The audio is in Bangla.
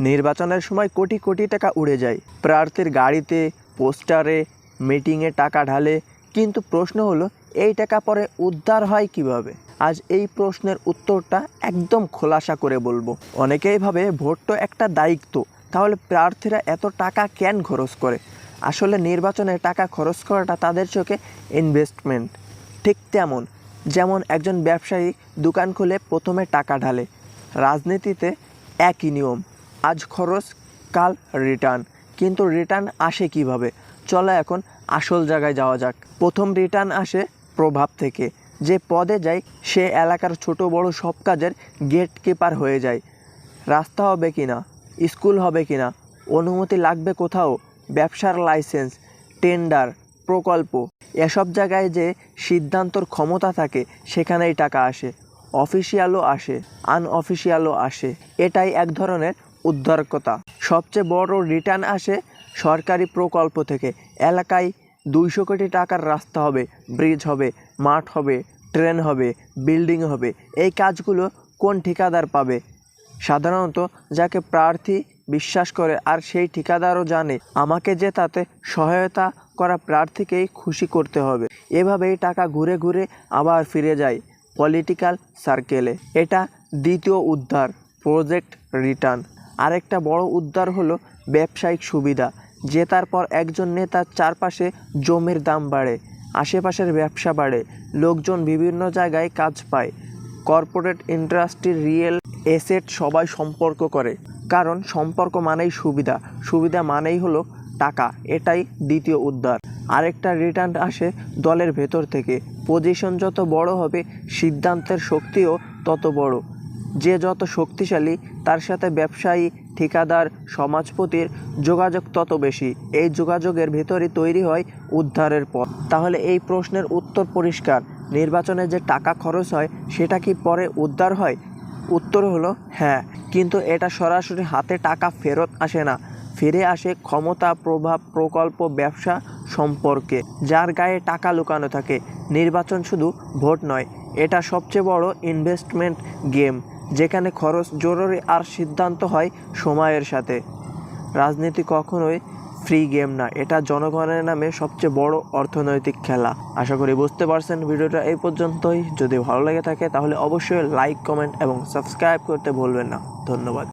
নির্বাচনের সময় কোটি কোটি টাকা উড়ে যায়। প্রার্থীর গাড়িতে, পোস্টারে, মিটিংয়ে টাকা ঢালে। কিন্তু প্রশ্ন হলো, এই টাকা পরে উদ্ধার হয় কীভাবে? আজ এই প্রশ্নের উত্তরটা একদম খোলাসা করে বলব। অনেকেই ভাবে ভোট তো একটা দায়িত্ব। তাহলে প্রার্থীরা এত টাকা কেন খরচ করে? আসলে নির্বাচনে টাকা খরচ করাটা তাদের চোখে ইনভেস্টমেন্ট ঠিক তেমন, যেমন একজন ব্যবসায়ী দোকান খুলে প্রথমে টাকা ঢালে। রাজনীতিতে একই নিয়ম। আজ খরচ, কাল রিটার্ন কিন্তু রিটার্ন আসে কীভাবে? চলো এখন আসল জায়গায় যাওয়া যাক। প্রথম রিটার্ন আসে প্রভাব থেকে। যে পদে যায় সে এলাকার ছোট বড় সব কাজের গেট কিপার হয়ে যায়। রাস্তা হবে কি না স্কুল হবে কি না অনুমতি লাগবে কোথাও? ব্যবসার লাইসেন্স টেন্ডার প্রকল্প। এসব জায়গায় যে সিদ্ধান্তর ক্ষমতা থাকে, সেখানেই টাকা আসে। অফিসিয়ালও আসে আনঅফিসিয়ালও আসে। এটাই এক ধরনের উদ্ধারকতা। সবচেয়ে বড় রিটার্ন আসে সরকারি প্রকল্প থেকে। এলাকায় দুইশো কোটি টাকার রাস্তা হবে ব্রিজ হবে, মাঠ হবে ট্রেন হবে বিল্ডিং হবে। এই কাজগুলো কোন ঠিকাদার পাবে? সাধারণত যাকে প্রার্থী বিশ্বাস করে আর সেই ঠিকাদারও জানে। আমাকে যে তাতে সহায়তা করা প্রার্থীকেই খুশি করতে হবে। এভাবেই টাকা ঘুরে ঘুরে আবার ফিরে যায় পলিটিক্যাল সার্কেলে এটা দ্বিতীয় উদ্ধার প্রজেক্ট রিটার্ন আরেকটা বড় উদ্ধার হলো ব্যবসায়িক সুবিধা জেতার পর একজন নেতার চারপাশে জমির দাম বাড়ে, আশেপাশের ব্যবসা বাড়ে, লোকজন বিভিন্ন জায়গায় কাজ পায়। কর্পোরেট ইন্ডাস্ট্রির রিয়েল এসেট সবাই সম্পর্ক করে। কারণ সম্পর্ক মানেই সুবিধা সুবিধা মানেই হলো টাকা, এটাই দ্বিতীয় উদ্ধার। আরেকটা রিটার্ন আসে দলের ভেতর থেকে, পজিশন যত বড় হবে, সিদ্ধান্তের শক্তিও তত বড়। যে যত শক্তিশালী, তার সাথে ব্যবসায়ী, ঠিকাদার, সমাজপতির যোগাযোগ তত বেশি। এই যোগাযোগের ভেতরই তৈরি হয় উদ্ধারের পথ। তাহলে এই প্রশ্নের উত্তর পরিষ্কার। নির্বাচনে যে টাকা খরচ হয়, সেটা কি পরে উদ্ধার হয়? উত্তর হলো হ্যাঁ। কিন্তু এটা সরাসরি হাতে টাকা ফেরত আসে না। ফিরে আসে ক্ষমতা, প্রভাব, প্রকল্প, ব্যবসা সম্পর্কে, যার গায়ে টাকা লুকানো থাকে। নির্বাচন শুধু ভোট নয়, এটা সবচেয়ে বড় ইনভেস্টমেন্ট গেম যেখানে খরচ জরুরি আর সিদ্ধান্ত হয় সময়ের সাথে। রাজনীতি কখনোই ফ্রি গেম না, এটা জনগণের নামে সবচেয়ে বড় অর্থনৈতিক খেলা। আশা করি বুঝতে পারছেন ভিডিওটা এই পর্যন্তই। যদি ভালো লেগে থাকে তাহলে অবশ্যই লাইক কমেন্ট এবং সাবস্ক্রাইব করতে ভুলবেন না। ধন্যবাদ।